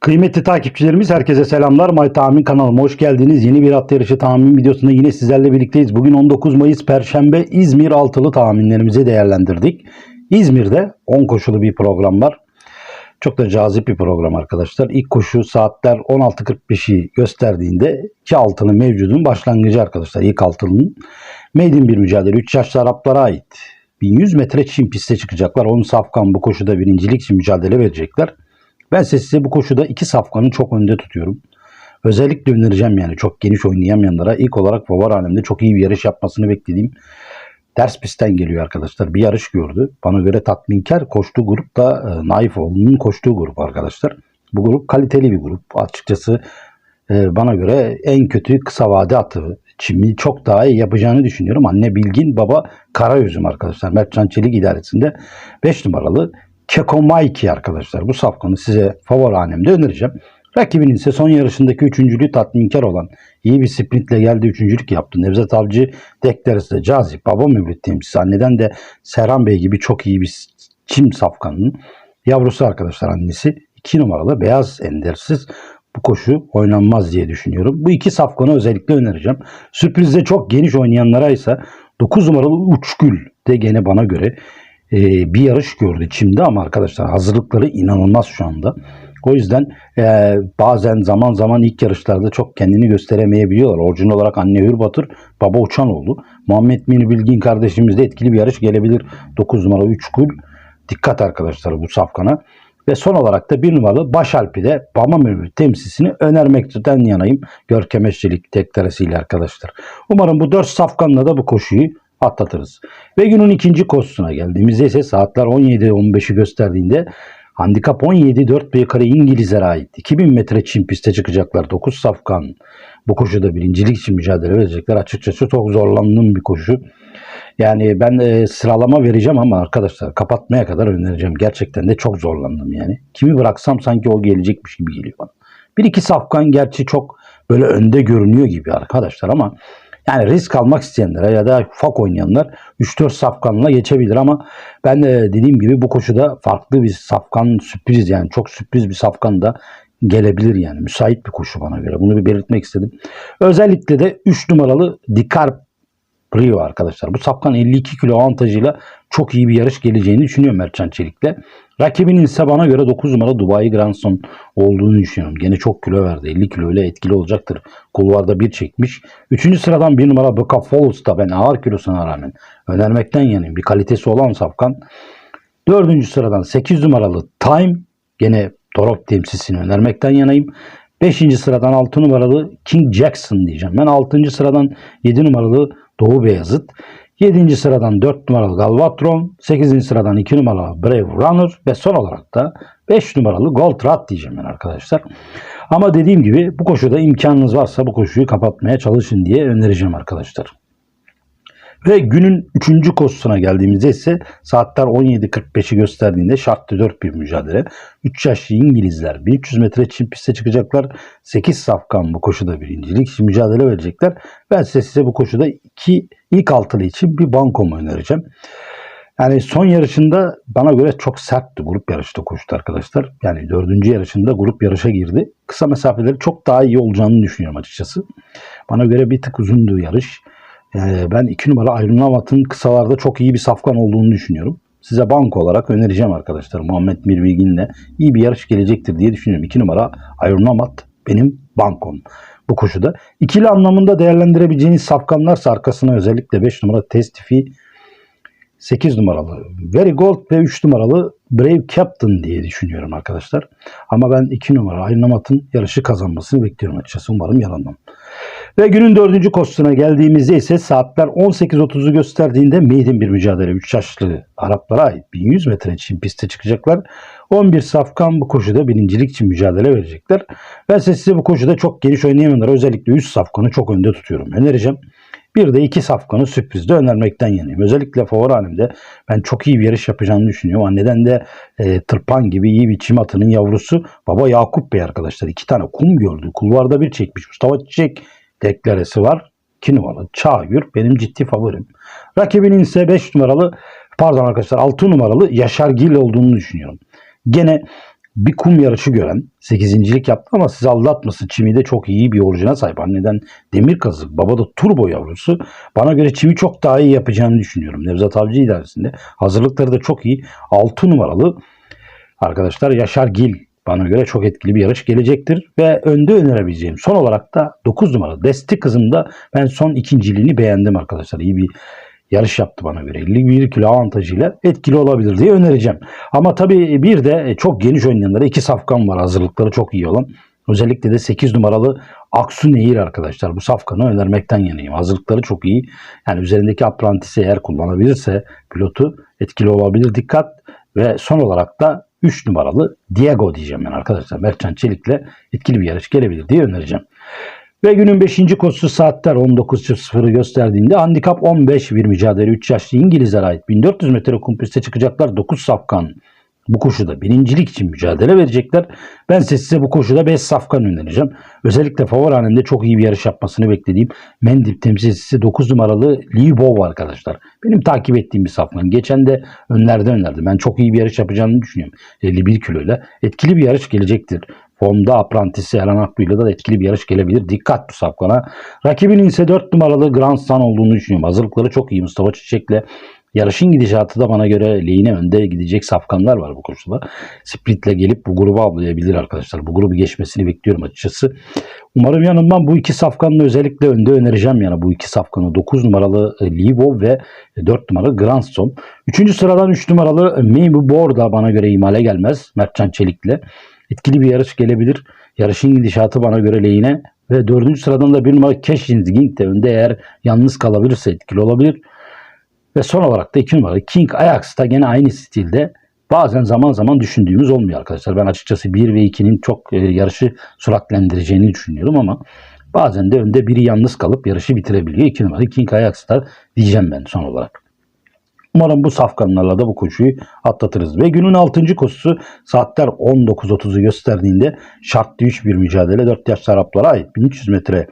Kıymetli takipçilerimiz herkese selamlar. May Tahmin kanalıma hoş geldiniz. Yeni bir at yarışı tahmin videosunda yine sizlerle birlikteyiz. Bugün 19 Mayıs Perşembe İzmir altılı tahminlerimizi değerlendirdik. İzmir'de 10 koşulu bir program var. Çok da cazip bir program arkadaşlar. İlk koşu saatler 16.45'i gösterdiğinde iki altının mevcudun başlangıcı arkadaşlar. İlk altının Maiden bir mücadele. 3 yaşlı Araplara ait. 1100 metre çim piste çıkacaklar. 10 safkan bu koşuda birincilik için mücadele verecekler. Ben size bu koşuda iki safkanı çok önde tutuyorum. Özellikle önereceğim yani çok geniş oynayamayanlara ilk olarak favori halimde çok iyi bir yarış yapmasını beklediğim ters pistten geliyor arkadaşlar. Bir yarış gördü. Bana göre tatminkar koştuğu grup da e, Naifoğlu'nun koştuğu grup arkadaşlar. Bu grup kaliteli bir grup. Açıkçası e, bana göre en kötü kısa vade atı. Çim'i çok daha iyi yapacağını düşünüyorum. Anne Bilgin, baba Karayüzüm arkadaşlar. Mertcan Çelik idaresinde 5 numaralı Keko Maiki arkadaşlar. Bu safkanı size favori hanemde önereceğim. Rakibinin ise son yarışındaki üçüncülüğü tatminkar olan iyi bir sprintle geldi üçüncülük yaptı. Nevzat Avcı deklarası da cazip. Baba Mevlüt temsilcisi. Anneden de Serhan Bey gibi çok iyi bir çim safkanının yavrusu arkadaşlar annesi. 2 numaralı beyaz endersiz bu koşu oynanmaz diye düşünüyorum. Bu iki safkanı özellikle önereceğim. Sürprizde çok geniş oynayanlara ise 9 numaralı Uçgül de gene bana göre e, bir yarış gördü Çim'de ama arkadaşlar hazırlıkları inanılmaz şu anda. O yüzden e, bazen zaman zaman ilk yarışlarda çok kendini gösteremeyebiliyorlar. Orijinal olarak anne Hürbatır, baba Uçanoğlu. Muhammed Mini Bilgin kardeşimiz de etkili bir yarış gelebilir. 9 numara 3 kul. Dikkat arkadaşlar bu safkana. Ve son olarak da bir numaralı Başalpi'de Bama Mürmür temsilcisini önermekten yanayım. Görkem Eşçilik arkadaşlar. Umarım bu 4 safkanla da bu koşuyu atlatırız. Ve günün ikinci koşusuna geldiğimizde ise saatler 17-15'i gösterdiğinde Handikap 17 4 yukarı İngilizlere ait. 2000 metre çim piste çıkacaklar. 9 safkan. Bu koşuda birincilik için mücadele verecekler. Açıkçası çok zorlandığım bir koşu. Yani ben e, sıralama vereceğim ama arkadaşlar kapatmaya kadar önereceğim. Gerçekten de çok zorlandım yani. Kimi bıraksam sanki o gelecekmiş gibi geliyor bana. Bir iki safkan gerçi çok böyle önde görünüyor gibi arkadaşlar ama yani risk almak isteyenlere ya da ufak oynayanlar 3-4 safkanla geçebilir ama ben de dediğim gibi bu koşuda farklı bir safkan sürpriz yani çok sürpriz bir safkan da gelebilir yani. Müsait bir koşu bana göre. Bunu bir belirtmek istedim. Özellikle de 3 numaralı Dikar Rio arkadaşlar. Bu safkan 52 kilo avantajıyla çok iyi bir yarış geleceğini düşünüyorum Mertcan Çelik'le. Rakibinin ise bana göre 9 numara Dubai Grandson olduğunu düşünüyorum. Gene çok kilo verdi. 50 kilo ile etkili olacaktır. Kulvarda bir çekmiş. Üçüncü sıradan bir numara Boca Falls da ben ağır kilosuna rağmen önermekten yanayım. Bir kalitesi olan safkan. Dördüncü sıradan 8 numaralı Time. Gene Torok temsilcisini önermekten yanayım. 5. sıradan 6 numaralı King Jackson diyeceğim. Ben 6. sıradan 7 numaralı Doğu Beyazıt. 7. sıradan 4 numaralı Galvatron, 8. sıradan 2 numaralı Brave Runner ve son olarak da 5 numaralı Gold Rat diyeceğim ben arkadaşlar. Ama dediğim gibi bu koşuda imkanınız varsa bu koşuyu kapatmaya çalışın diye önereceğim arkadaşlar. Ve günün 3. koşusuna geldiğimizde ise saatler 17.45'i gösterdiğinde şartlı 4 bir mücadele. 3 yaşlı İngilizler 1300 metre çim piste çıkacaklar. 8 safkan bu koşuda birincilik için mücadele verecekler. Ben size, size bu koşuda 2 ilk altılı için bir bankomu önereceğim. Yani son yarışında bana göre çok sertti grup yarışta koştu arkadaşlar. Yani dördüncü yarışında grup yarışa girdi. Kısa mesafeleri çok daha iyi olacağını düşünüyorum açıkçası. Bana göre bir tık uzundu yarış. Yani ben 2 numara Ayrınavat'ın kısalarda çok iyi bir safkan olduğunu düşünüyorum. Size banko olarak önereceğim arkadaşlar. Muhammed Mirbilgin'le iyi bir yarış gelecektir diye düşünüyorum. 2 numara Ayrınavat benim bankom bu koşuda. İkili anlamında değerlendirebileceğiniz safkanlarsa arkasına özellikle 5 numara Testifi 8 numaralı Very Gold ve 3 numaralı Brave Captain diye düşünüyorum arkadaşlar. Ama ben 2 numara Aynamat'ın yarışı kazanmasını bekliyorum açıkçası. Umarım yalanmam. Ve günün dördüncü koşusuna geldiğimizde ise saatler 18.30'u gösterdiğinde maiden bir mücadele. 3 yaşlı Araplara ait 1100 metre için piste çıkacaklar. 11 safkan bu koşuda birincilik için mücadele verecekler. Ben size bu koşuda çok geniş oynayamayanlara özellikle 100 safkanı çok önde tutuyorum. Önereceğim. Bir de iki safkanı sürprizde önermekten yanayım. Özellikle favori halimde ben çok iyi bir yarış yapacağını düşünüyorum. Anneden de e, tırpan gibi iyi bir çim atının yavrusu baba Yakup Bey arkadaşlar. iki tane kum gördü. Kulvarda bir çekmiş. Mustafa Çiçek deklaresi var. 2 numaralı benim ciddi favorim. Rakibinin ise 5 numaralı pardon arkadaşlar 6 numaralı Yaşar Gil olduğunu düşünüyorum. Gene bir kum yarışı gören 8.lik yaptı ama sizi aldatmasın. Çimi de çok iyi bir orijine sahip. Anneden demir kazık, baba da turbo yavrusu. Bana göre çimi çok daha iyi yapacağını düşünüyorum. Nevzat Avcı idaresinde. Hazırlıkları da çok iyi. 6 numaralı arkadaşlar Yaşar Gil bana göre çok etkili bir yarış gelecektir. Ve önde önerebileceğim son olarak da 9 numaralı Desti kızımda ben son ikinciliğini beğendim arkadaşlar. İyi bir yarış yaptı bana göre. 51 kilo avantajıyla etkili olabilir diye önereceğim. Ama tabii bir de çok geniş oynayanlara iki safkan var. Hazırlıkları çok iyi olan. Özellikle de 8 numaralı Aksu Nehir arkadaşlar. Bu safkanı önermekten yanayım. Hazırlıkları çok iyi. Yani üzerindeki aprantisi eğer kullanabilirse pilotu etkili olabilir. Dikkat ve son olarak da 3 numaralı Diego diyeceğim ben arkadaşlar. Mertcan Çelik'le etkili bir yarış gelebilir diye önereceğim. Ve günün 5. koşusu saatler 19.00'ı gösterdiğinde handikap 15 bir mücadele 3 yaşlı İngilizlere ait 1400 metre kum piste çıkacaklar 9 safkan. Bu koşuda birincilik için mücadele verecekler. Ben size bu koşuda 5 safkan önereceğim. Özellikle favori hanemde çok iyi bir yarış yapmasını beklediğim Mendip temsilcisi 9 numaralı Lee Bow arkadaşlar. Benim takip ettiğim bir safkan. Geçen de önlerde önerdi. Ben çok iyi bir yarış yapacağını düşünüyorum. 51 kiloyla. Etkili bir yarış gelecektir. Formda aprantisi Eren Akbu'yla da etkili bir yarış gelebilir. Dikkat bu safkana. Rakibinin ise 4 numaralı Grand Sun olduğunu düşünüyorum. Hazırlıkları çok iyi. Mustafa Çiçek'le Yarışın gidişatı da bana göre lehine önde gidecek safkanlar var bu koşuda. Splitle gelip bu grubu avlayabilir arkadaşlar. Bu grubu geçmesini bekliyorum açıkçası. Umarım yanımdan bu iki safkanını özellikle önde önereceğim yani bu iki safkanı. 9 numaralı Livo ve 4 numaralı Grandson. 3. sıradan 3 numaralı Maybe Bor da bana göre imale gelmez. Mertcan Çelik'le. Etkili bir yarış gelebilir. Yarışın gidişatı bana göre lehine. Ve 4. sıradan da 1 numaralı Cashins Ging de önde eğer yalnız kalabilirse etkili olabilir. Ve son olarak da 2 numaralı King Ajax da gene aynı stilde bazen zaman zaman düşündüğümüz olmuyor arkadaşlar. Ben açıkçası 1 ve 2'nin çok e, yarışı süratlendireceğini düşünüyorum ama bazen de önde biri yalnız kalıp yarışı bitirebiliyor. 2 numaralı King Ajax da diyeceğim ben son olarak. Umarım bu safkanlarla da bu koşuyu atlatırız. Ve günün 6. koşusu saatler 19.30'u gösterdiğinde şartlı 3 bir mücadele 4 yaş Araplara ait 1300 metre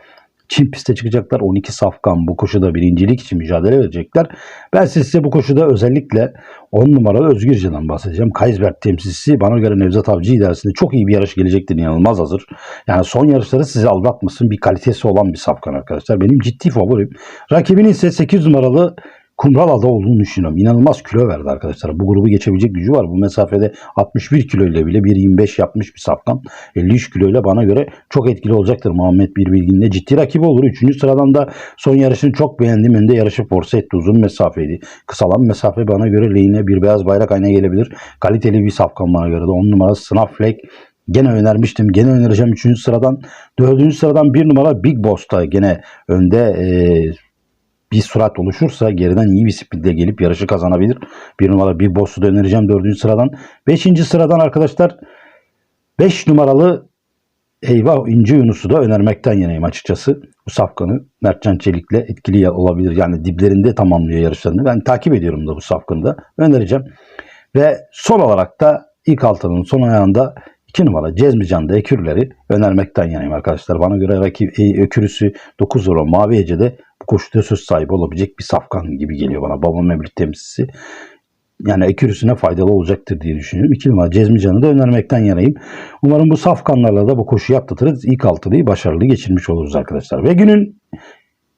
Çin piste çıkacaklar. 12 safkan bu koşuda birincilik için mücadele verecekler. Ben size bu koşuda özellikle 10 numaralı Özgürce'den bahsedeceğim. Kaysberg temsilcisi bana göre Nevzat Avcı idaresinde çok iyi bir yarış gelecektir. inanılmaz hazır. Yani son yarışları sizi aldatmasın. Bir kalitesi olan bir safkan arkadaşlar. Benim ciddi favorim. Rakibinin ise 8 numaralı Kumrala'da olduğunu düşünüyorum. İnanılmaz kilo verdi arkadaşlar. Bu grubu geçebilecek gücü var. Bu mesafede 61 kilo ile bile 1.25 yapmış bir safkan. 53 kilo ile bana göre çok etkili olacaktır. Muhammed Bir Bilgin'le ciddi rakibi olur. Üçüncü sıradan da son yarışını çok beğendim. Önde yarışı force etti. Uzun mesafeydi. Kısalan mesafe bana göre lehine bir beyaz bayrak aynaya gelebilir. Kaliteli bir safkan bana göre de. 10 numara Snapflake Gene önermiştim. Gene önereceğim 3. sıradan. 4. sıradan 1 numara Big Boss'ta gene önde e, bir surat oluşursa geriden iyi bir speedle gelip yarışı kazanabilir. Bir numara bir boss'u önereceğim dördüncü sıradan. Beşinci sıradan arkadaşlar 5 numaralı Eyvah İnci Yunus'u da önermekten yanayım açıkçası. Bu safkanı Mertcan Çelik'le etkili olabilir. Yani diplerinde tamamlıyor yarışlarını. Ben takip ediyorum da bu safkanı da önereceğim. Ve son olarak da ilk altının son ayağında 2 numara Cezmican'da ekürleri önermekten yanayım arkadaşlar. Bana göre rakip e, ökürüsü 9 euro Mavi Ece'de koşuda söz sahibi olabilecek bir safkan gibi geliyor bana. Babam Mevlüt temsilcisi. Yani ekürüsüne faydalı olacaktır diye düşünüyorum. 2 numara Cezmican'ı da önermekten yanayım. Umarım bu safkanlarla da bu koşuyu atlatırız. İlk altılıyı başarılı geçirmiş oluruz arkadaşlar. Ve günün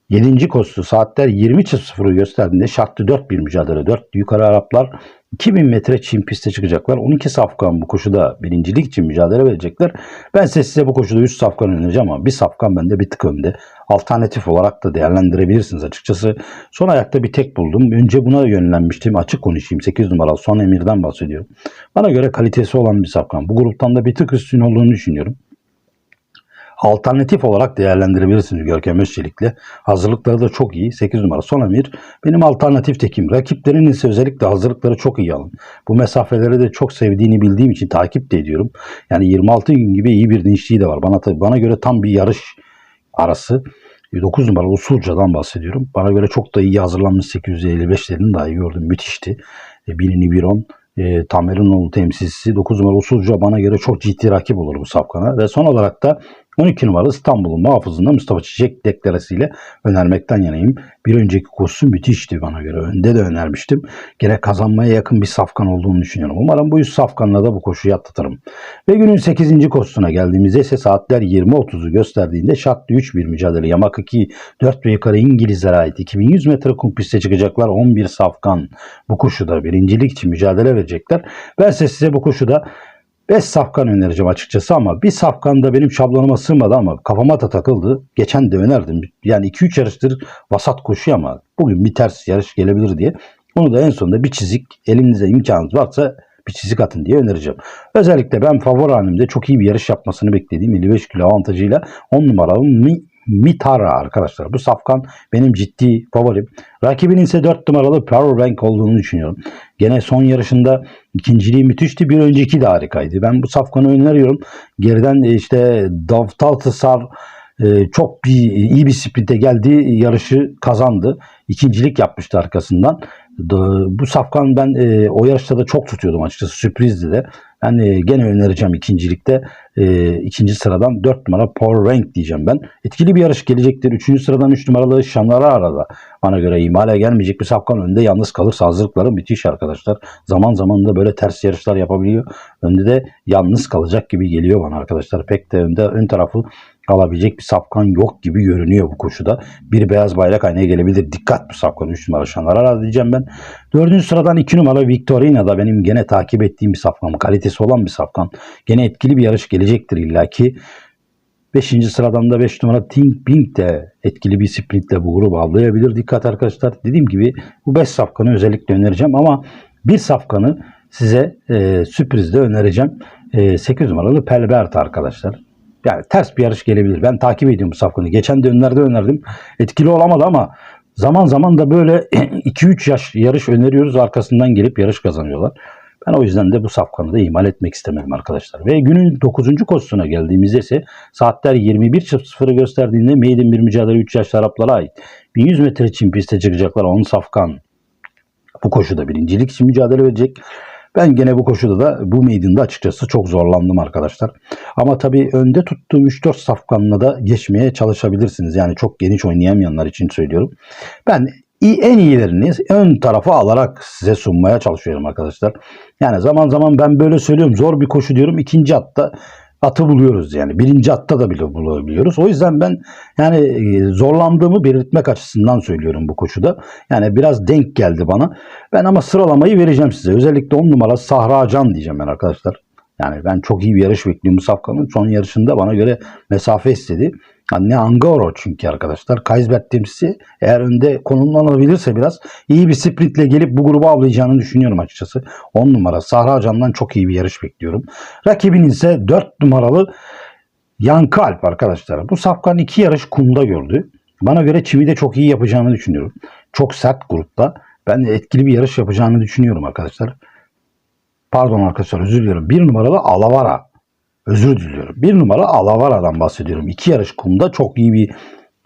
7. koşusu saatler 20.00'ı gösterdiğinde şartlı 4 bir mücadele. 4 yukarı Araplar 2000 metre çim piste çıkacaklar. 12 safkan bu koşuda birincilik için mücadele verecekler. Ben size, size bu koşuda 3 safkan önereceğim ama bir safkan bende bir tık önde. Alternatif olarak da değerlendirebilirsiniz açıkçası. Son ayakta bir tek buldum. Önce buna yönlenmiştim. Açık konuşayım. 8 numaralı Son Emir'den bahsediyorum. Bana göre kalitesi olan bir safkan. Bu gruptan da bir tık üstün olduğunu düşünüyorum alternatif olarak değerlendirebilirsiniz Görkem Özçelik'le. Hazırlıkları da çok iyi. 8 numara son emir. Benim alternatif tekim. Rakiplerin ise özellikle hazırlıkları çok iyi alın. Bu mesafeleri de çok sevdiğini bildiğim için takip de ediyorum. Yani 26 gün gibi iyi bir dinçliği de var. Bana, bana göre tam bir yarış arası. 9 numara Usulca'dan bahsediyorum. Bana göre çok da iyi hazırlanmış 855'lerini dahi gördüm. Müthişti. E, birini bir on. E, Tamer'in oğlu temsilcisi 9 numara Usulca bana göre çok ciddi rakip olur bu safkana. Ve son olarak da 12 numaralı İstanbul'un muhafızında Mustafa Çiçek deklarasıyla önermekten yanayım. Bir önceki koşusu müthişti bana göre. Önde de önermiştim. Gene kazanmaya yakın bir safkan olduğunu düşünüyorum. Umarım bu 100 safkanla da bu koşuyu atlatırım. Ve günün 8. koşusuna geldiğimizde ise saatler 20.30'u gösterdiğinde şartlı 3 bir mücadele. Yamak 2 4 ve yukarı İngilizlere ait 2100 metre kum piste çıkacaklar 11 safkan. Bu koşuda birincilik için mücadele verecekler. Ben size bu koşuda 5 safkan önereceğim açıkçası ama bir safkan da benim şablonuma sığmadı ama kafama da takıldı. Geçen de önerdim. Yani 2-3 yarıştır vasat koşuyor ama bugün bir ters yarış gelebilir diye. Onu da en sonunda bir çizik elinizde imkanınız varsa bir çizik atın diye önereceğim. Özellikle ben favori halimde çok iyi bir yarış yapmasını beklediğim 55 kilo avantajıyla 10 numaralı Mitara arkadaşlar. Bu safkan benim ciddi favorim. Rakibinin ise 4 numaralı Powerbank olduğunu düşünüyorum. Gene son yarışında ikinciliği müthişti. Bir önceki de harikaydı. Ben bu safkanı öneriyorum. Geriden işte Davtaltısar e, çok bir iyi bir sprinte geldi. Yarışı kazandı. İkincilik yapmıştı arkasından. Bu safkan ben e, o yarışta da çok tutuyordum açıkçası. Sürprizdi de. E, gene önereceğim ikincilikte. E, ikinci sıradan 4 numara Power Rank diyeceğim ben. Etkili bir yarış gelecektir. Üçüncü sıradan 3 numaralı Şanlara arada. Bana göre imale gelmeyecek bir safkan önde yalnız kalırsa hazırlıkları müthiş arkadaşlar. Zaman zaman da böyle ters yarışlar yapabiliyor. Önde de yalnız kalacak gibi geliyor bana arkadaşlar. Pek de önde ön tarafı alabilecek bir safkan yok gibi görünüyor bu koşuda. Bir beyaz bayrak aynaya gelebilir. Dikkat bu safkan 3 numara Şanlara diyeceğim ben. Dördüncü sıradan 2 numara Victorina da benim gene takip ettiğim bir safkan. Kalitesi olan bir safkan. Gene etkili bir yarış gelecektir illaki. Beşinci sıradan da 5 numara Think Pink de etkili bir sprintle bu grubu avlayabilir. Dikkat arkadaşlar. Dediğim gibi bu 5 safkanı özellikle önereceğim ama bir safkanı size e, sürprizde önereceğim. E, 8 numaralı Pelbert arkadaşlar. Yani ters bir yarış gelebilir. Ben takip ediyorum bu safkanı. Geçen de önlerde önerdim. Etkili olamadı ama zaman zaman da böyle 2-3 yaş yarış öneriyoruz. Arkasından gelip yarış kazanıyorlar. Ben o yüzden de bu safkanı da ihmal etmek istemedim arkadaşlar. Ve günün 9. koşusuna geldiğimizde ise saatler 21.00'ı gösterdiğinde maiden bir mücadele 3 yaşlı Araplara ait. 1100 metre için piste çıkacaklar 10 safkan. Bu koşuda birincilik için mücadele verecek. Ben gene bu koşuda da bu meydanında açıkçası çok zorlandım arkadaşlar. Ama tabii önde tuttuğum 3-4 safkanla da geçmeye çalışabilirsiniz. Yani çok geniş oynayamayanlar için söylüyorum. Ben en iyilerini ön tarafa alarak size sunmaya çalışıyorum arkadaşlar. Yani zaman zaman ben böyle söylüyorum zor bir koşu diyorum. ikinci hatta atı buluyoruz yani. Birinci hatta da bile bulabiliyoruz. O yüzden ben yani e, zorlandığımı belirtmek açısından söylüyorum bu koşuda. Yani biraz denk geldi bana. Ben ama sıralamayı vereceğim size. Özellikle 10 numara Sahra Can diyeceğim ben arkadaşlar. Yani ben çok iyi bir yarış bekliyorum bu safkanın. Son yarışında bana göre mesafe istedi. Yani Angaro çünkü arkadaşlar. Kaysbert temsilcisi eğer önde konumlanabilirse biraz iyi bir sprintle gelip bu grubu avlayacağını düşünüyorum açıkçası. 10 numara Sahra Can'dan çok iyi bir yarış bekliyorum. Rakibinin ise 4 numaralı Yankı Alp arkadaşlar. Bu safkan iki yarış kumda gördü. Bana göre çivi de çok iyi yapacağını düşünüyorum. Çok sert grupta. Ben de etkili bir yarış yapacağını düşünüyorum arkadaşlar. Pardon arkadaşlar özür diliyorum. Bir numaralı Alavara. Özür diliyorum. Bir numara Alavara'dan bahsediyorum. İki yarış kumda çok iyi bir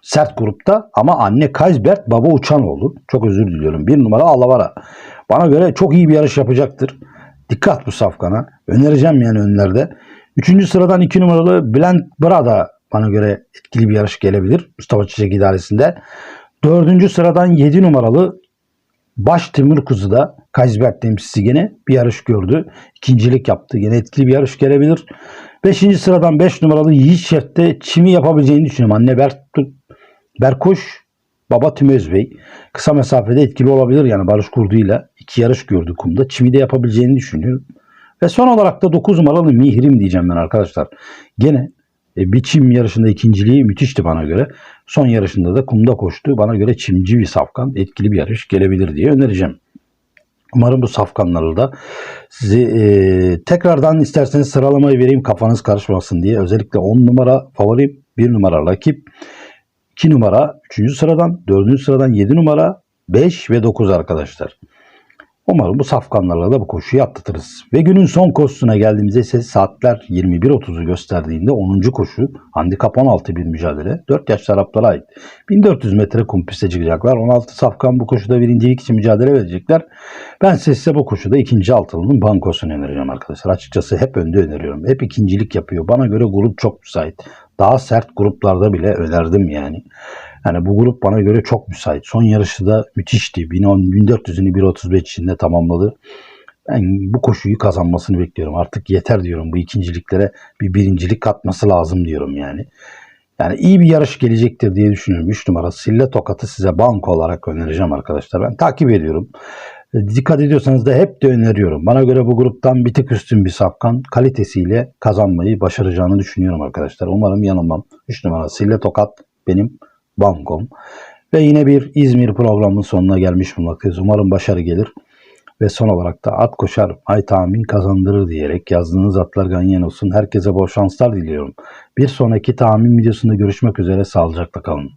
sert grupta ama anne Kaysbert baba uçan oldu. Çok özür diliyorum. Bir numara Alavara. Bana göre çok iyi bir yarış yapacaktır. Dikkat bu safkana. Önereceğim yani önlerde. Üçüncü sıradan iki numaralı Bülent Brada bana göre etkili bir yarış gelebilir. Mustafa Çiçek idaresinde. Dördüncü sıradan yedi numaralı Baş Timur Kuzu da Kaysbert temsilcisi gene bir yarış gördü. İkincilik yaptı. Gene etkili bir yarış gelebilir. Beşinci sıradan 5 beş numaralı Yiğit Şef'te çimi yapabileceğini düşünüyorum. Anne Ber Berkuş, baba Tümöz Bey. Kısa mesafede etkili olabilir yani Barış Kurdu ile iki yarış gördü kumda. Çimi de yapabileceğini düşünüyorum. Ve son olarak da 9 numaralı Mihrim diyeceğim ben arkadaşlar. Gene e, bir çim yarışında ikinciliği müthişti bana göre. Son yarışında da kumda koştu. Bana göre çimci bir safkan etkili bir yarış gelebilir diye önereceğim. Umarım bu safkanları da sizi e, tekrardan isterseniz sıralamayı vereyim kafanız karışmasın diye. Özellikle 10 numara favori, 1 numara rakip, 2 numara 3. sıradan, 4. sıradan 7 numara, 5 ve 9 arkadaşlar. Umarım bu safkanlarla da bu koşuyu atlatırız. Ve günün son koşusuna geldiğimizde ise saatler 21.30'u gösterdiğinde 10. koşu handikap 16 bir mücadele. 4 yaşlı Araplara ait. 1400 metre kum piste çıkacaklar. 16 safkan bu koşuda birincilik için mücadele verecekler. Ben size bu koşuda ikinci altılının bankosunu önereceğim arkadaşlar. Açıkçası hep önde öneriyorum. Hep ikincilik yapıyor. Bana göre grup çok müsait. Daha sert gruplarda bile önerdim yani. Yani bu grup bana göre çok müsait. Son yarışı da müthişti. 1010 1400'ünü 1.35 içinde tamamladı. Ben bu koşuyu kazanmasını bekliyorum. Artık yeter diyorum. Bu ikinciliklere bir birincilik katması lazım diyorum yani. Yani iyi bir yarış gelecektir diye düşünüyorum. 3 numara Sille Tokat'ı size banko olarak önereceğim arkadaşlar. Ben takip ediyorum. Dikkat ediyorsanız da hep de öneriyorum. Bana göre bu gruptan bir tık üstün bir safkan kalitesiyle kazanmayı başaracağını düşünüyorum arkadaşlar. Umarım yanılmam. 3 numara Sille Tokat benim bankom. Ve yine bir İzmir programının sonuna gelmiş bulunmaktayız. Umarım başarı gelir. Ve son olarak da at koşar ay tahmin kazandırır diyerek yazdığınız atlar ganyan olsun. Herkese bol şanslar diliyorum. Bir sonraki tahmin videosunda görüşmek üzere. Sağlıcakla kalın.